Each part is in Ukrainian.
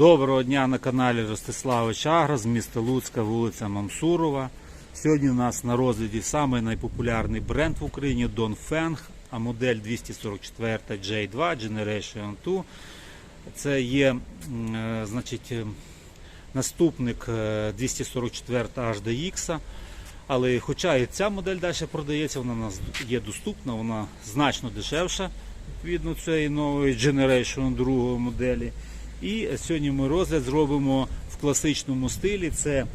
Доброго дня на каналі Ростиславич Агро з міста Луцька, вулиця Мамсурова. Сьогодні у нас на розгляді самий найпопулярний бренд в Україні Dongfeng, а модель 244 J2 Generation 2. Це є е, значить, е, наступник е, 244 HDX. Але хоча і ця модель далі продається, вона у нас є доступна, вона значно дешевша відповідно цієї нової Generation 2 моделі. І сьогодні ми розгляд зробимо в класичному стилі. Це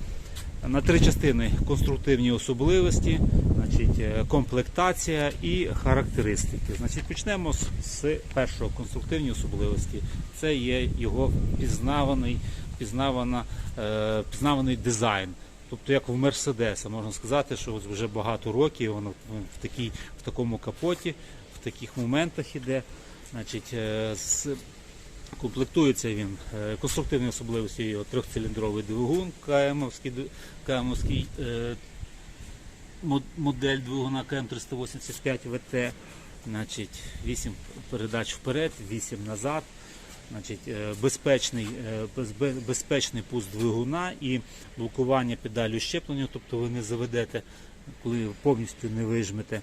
на три частини конструктивні особливості, значить, е, комплектація і характеристики. Значить, почнемо з, першого конструктивні особливості. Це є його пізнаваний, пізнавана, е, пізнаваний дизайн. Тобто, як в Мерседеса, можна сказати, що вже багато років воно в, такій, в такому капоті, в таких моментах іде. Значить, е, з Комплектується він е, конструктивні особливості його трьохциліндровий двигун, КМовський, КМовський е, модель двигуна КМ385 ВТ, значить, 8 передач вперед, 8 назад. Значить, е, безпечний, безпечний пуск двигуна і блокування педалю щеплення, тобто ви не заведете, коли повністю не вижмете.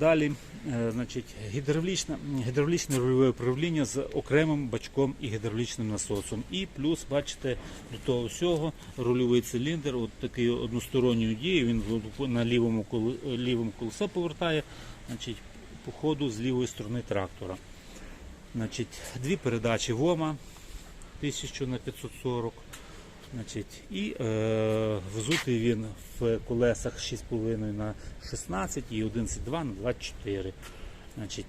Далі, е, значить, гідравлічне, гідравлічне рульове управління з окремим бачком і гідравлічним насосом. І плюс, бачите, до того всього рульовий циліндр, от такий односторонньої дії, він на лівому, коле- лівому колесе повертає, значить, по ходу з лівої сторони трактора. Значить, дві передачі ВОМА 1000 на 540. Значить, і е, взутий він в колесах 6,5 на 16 і 11,2 на 24. Значить,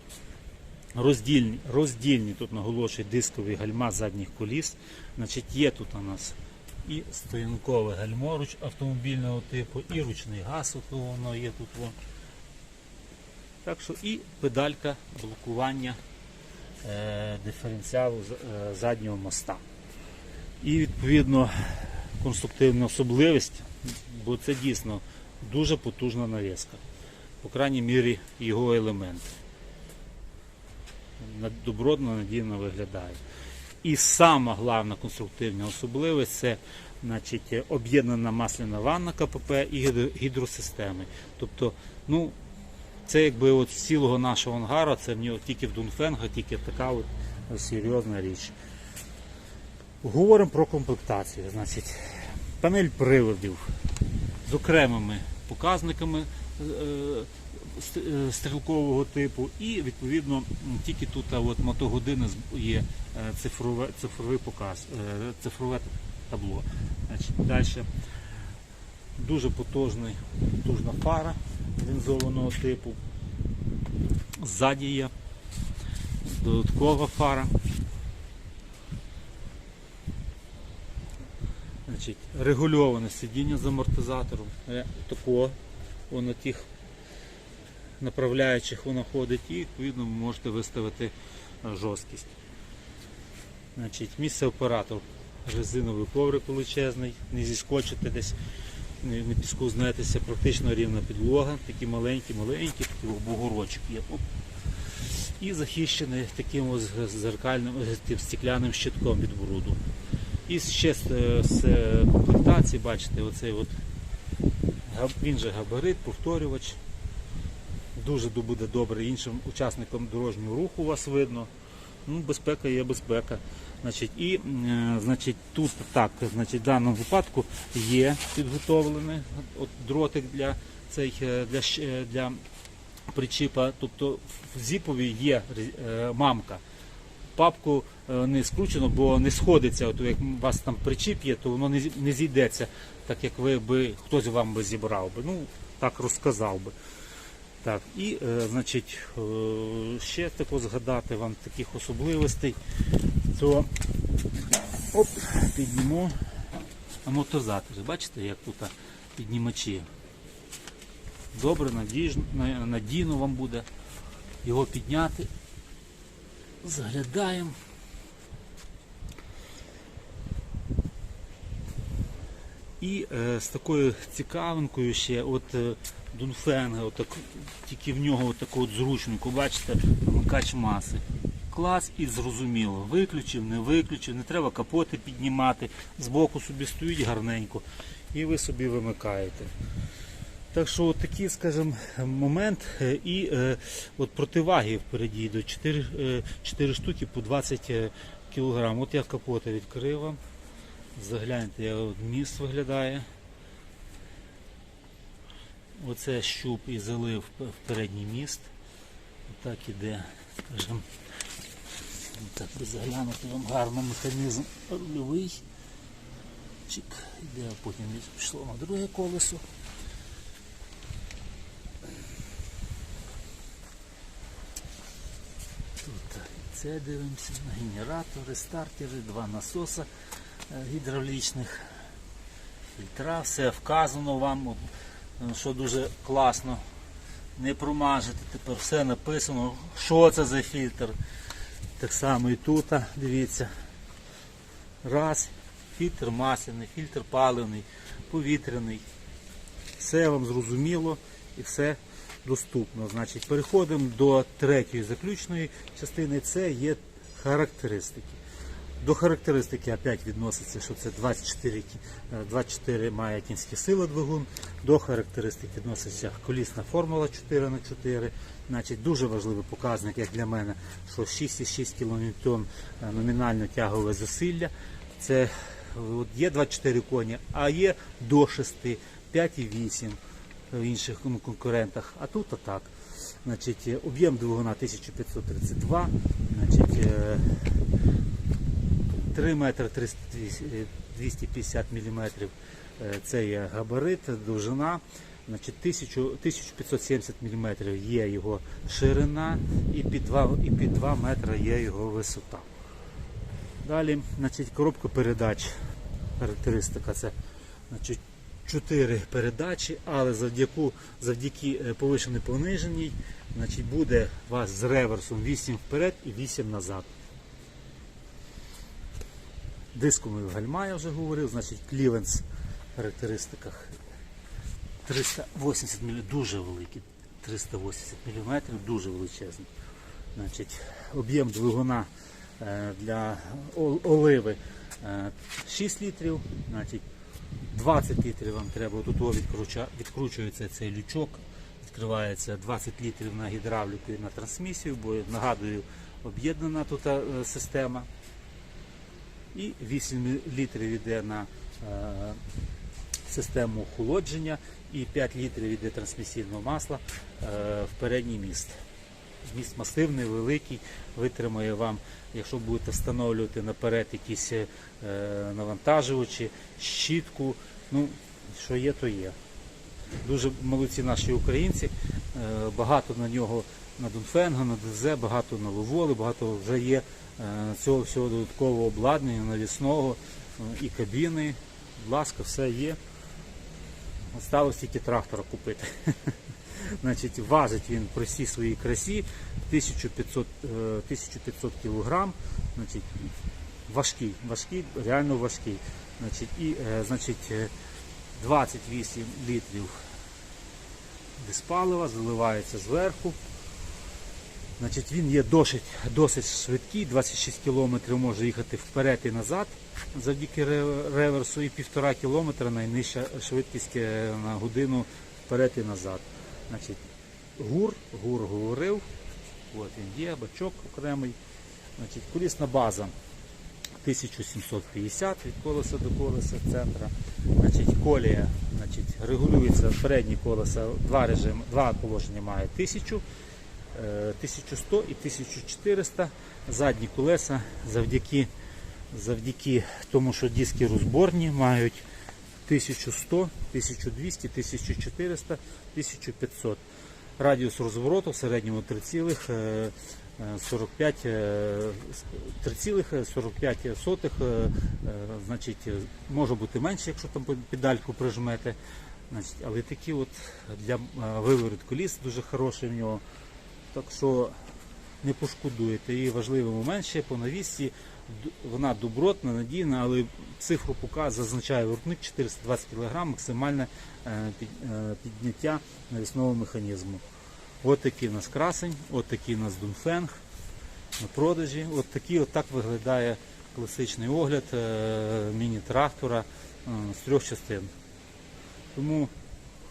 роздільні, роздільні тут наголошує дискові гальма задніх коліс. Значить, є тут у нас і стоянкове гальмо автомобільного типу, і ручний газ, от воно є тут. Вон. Так що і педалька блокування е, диференціалу е, заднього моста. І відповідно конструктивна особливість, бо це дійсно дуже потужна навіска. По крайній мірі його елементи. Добротно, надійно виглядає. І сама головна конструктивна особливість це значить, об'єднана масляна ванна КПП і гідросистеми. Тобто, ну, це якби от з цілого нашого ангара, це в нього тільки в Дунфенга, тільки така от серйозна річ. Говоримо про комплектацію. Значить, панель приладів з окремими показниками е, е, стрілкового типу, і відповідно тільки тут от мотогодини є е, цифрове, цифровий показ, е, цифрове табло. Значить, далі дуже потужний, потужна фара лінзованого типу. Ззаді є додаткова фара. Значить, регульоване сидіння з амортизатором. Е, Такого воно тих направляючих воно ходить і відповідно ви можете виставити е, жорсткість. Значить, місце оператор резиновий коврик величезний, не зіскочите десь, не, не піскузнетеся, практично рівна підлога, такі маленькі, маленькі, такі бугорочок є. І захищений таким ось зеркальним стеклянним щитком від бруду. І ще з, е, е, комплектації, бачите, оцей от, він же габарит, повторювач. Дуже буде добре іншим учасникам дорожнього руху у вас видно. Ну, безпека є безпека. Значить, і е, значить, тут так, значить, в даному випадку є підготовлений от, дротик для, цей, для, для причіпа. Тобто в зіпові є мамка папку е, не скручено, бо не сходиться. От як у вас там причіп є, то воно не, зійдеться, так як ви би хтось вам би зібрав би. Ну, так розказав би. Так, і, е, значить, е, ще тако згадати вам таких особливостей, то оп, підніму амортизатори. Бачите, як тут піднімачі. Добре, надіжно, надійно вам буде його підняти. Заглядаємо. І е, з такою цікавинкою ще от е, Дунфенга, отак, тільки в нього таку от зручнику, бачите, вимикач маси. клас і зрозуміло. Виключив, не виключив, не треба капоти піднімати, збоку собі стоїть гарненько і ви собі вимикаєте. Так що от такий, скажімо, момент е, і е, от противаги впереді йдуть 4, е, 4 штуки по 20 кг. От я капоти відкрив вам. Загляньте, як міст виглядає. Оце щуп і залив в передній міст. Отак іде, скажімо, так заглянути вам гарно механізм рульовий. Чик, іде, а потім пішло на друге колесо. Тут так, це дивимося на генератори, стартери, два насоса е, гідравлічних, фільтра, все вказано вам, е, що дуже класно. Не промажете, тепер все написано, що це за фільтр. Так само і тут, дивіться. Раз, фільтр масляний, фільтр паливний, повітряний. Все вам зрозуміло і все доступно. Значить, переходимо до третьої заключної частини. Це є характеристики. До характеристики опять відноситься, що це 24, е, 24 має кінські сили двигун. До характеристик відноситься колісна формула 4 на 4 Значить, дуже важливий показник, як для мене, що 6,6 кН номінально тягове зусилля. Це от є 24 коні, а є до 6, 5,8 в інших конкурентах. А тут отак. Е, об'єм двигуна 1532, значить, е, 3 метри 300 е, 250 міліметрів е, це є габарит, довжина. Значить, 1570 мм є його ширина і під 2, і під 2 метри є його висота. Далі, значить, коробка передач. Характеристика це значить, 4 передачі, але завдяки, завдяки е, повишеній пониженій значить, буде у вас з реверсом 8 вперед і 8 назад. Дисковий гальма, я вже говорив, значить клівенс в характеристиках 380 мм, дуже великий, 380 мм, дуже величезний. Значить, об'єм двигуна е, для оливи е, 6 літрів, значить 20 літрів вам треба, тут відкручується цей лючок, відкривається 20 літрів на гідравліку і на трансмісію, бо нагадую, об'єднана тут е, система. І 8 літрів йде на е, систему охолодження і 5 літрів йде трансмісійного масла е, в передній міст. Міст масивний, великий, витримає вам, якщо будете встановлювати наперед якісь е, навантажувачі, щітку. Ну, що є, то є. Дуже молодці наші українці. е, Багато на нього на Дунфенга, на ДЗ, багато на Ловоли, багато вже є е, цього всього додаткового обладнання, навісного і кабіни. Будь ласка, все є. Осталось тільки трактора купити. Значить, важить він при всій своїй красі 1500, е, 1500 кг. Значить, важкий, важкий, реально важкий. Значить, і, е, значить, е, 28 літрів диспалива заливається зверху. Значить, він є досить, досить швидкий, 26 км може їхати вперед і назад завдяки реверсу і 1,5 км найнижча швидкість е, на годину вперед і назад. Значить, гур, гур говорив, от він є, бачок окремий. Значить, колісна база 1750 від колеса до колеса центра. Значить, колія значить, регулюється передні колеса, два режими, два положення має 1000, е, 1100 і 1400. Задні колеса завдяки, завдяки тому, що диски розборні, мають 1100, 1200, 1400, 1500. Радіус розвороту в середньому 3,45 45, е, 3,45 сотих, е, е, значить, може бути менше, якщо там педальку прижмете. Значить, але такі от для виворот коліс дуже хороший в нього. Так що не пошкодуєте. І важливий момент ще по навісці. Вона добротна, надійна, але цифру показує, зазначає виробник 420 кг максимальне е, е, підняття навісного механізму. От такий у нас красень, от такий у нас Дунфенг. на продажі. От такий от так виглядає класичний огляд е, міні-трактора з трьох частин. Тому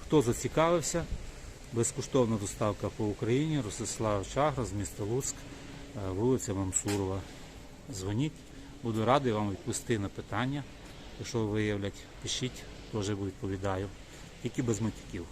хто зацікавився, безкоштовна доставка по Україні, Ростислав Чагра з міста Луцьк, е, вулиця Мамсурова. Дзвоніть, буду радий вам відповісти на питання. Якщо виявлять, пишіть, теж відповідаю. Тільки без матюків.